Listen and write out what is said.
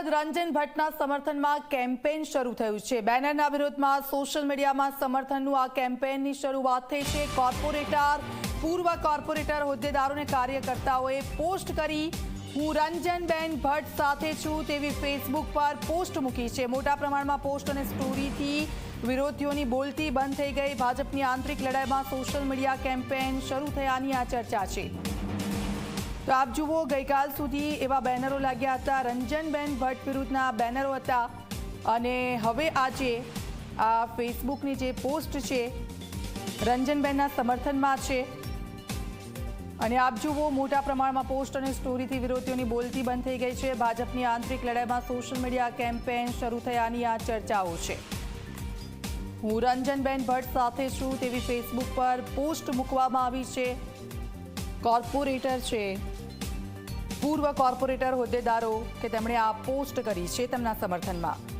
સાંસદ રંજન ભટ્ટના સમર્થનમાં કેમ્પેન શરૂ થયું છે. બેનરના વિરોધમાં સોશિયલ મીડિયામાં સમર્થનનું આ કેમ્પેનની શરૂઆત થઈ છે. કોર્પોરેટર, પૂર્વ કોર્પોરેટર હોદ્દેદારોને કાર્યકર્તાઓએ પોસ્ટ કરી, હું રંજનબેન ભટ્ટ સાથે છું તેવી ફેસબુક પર પોસ્ટ મૂકી છે. મોટા પ્રમાણમાં પોસ્ટ અને સ્ટોરીથી વિરોધીઓની બોલતી બંધ થઈ ગઈ. ભાજપની આંતરિક લડાઈમાં સોશિયલ મીડિયા કેમ્પેન શરૂ થયાની આ ચર્ચા છે. તો આપ જુઓ, ગઈકાલ સુધી એવા બેનરો લાગ્યા હતા. રંજનબેન ભટ્ટ વિરુદ્ધના બેનરો હતા. અને હવે આજે આ ફેસબુકની જે પોસ્ટ છે, રંજનબેનના સમર્થનમાં છે. અને આપ જુઓ, મોટા પ્રમાણમાં પોસ્ટ અને સ્ટોરીથી વિરોધીઓની બોલતી બંધ થઈ ગઈ છે. ભાજપની આંતરિક લડાઈમાં સોશિયલ મીડિયા કેમ્પેન શરૂ થયાની આ ચર્ચાઓ છે. હું રંજનબેન ભટ્ટ સાથે છું તેવી ફેસબુક પર પોસ્ટ મૂકવામાં આવી છે. કોર્પોરેટર છે. પૂર્વ કોર્પોરેટર હોદ્દેદારો કે તેમણે આ પોસ્ટ કરી છે તેમના સમર્થનમાં.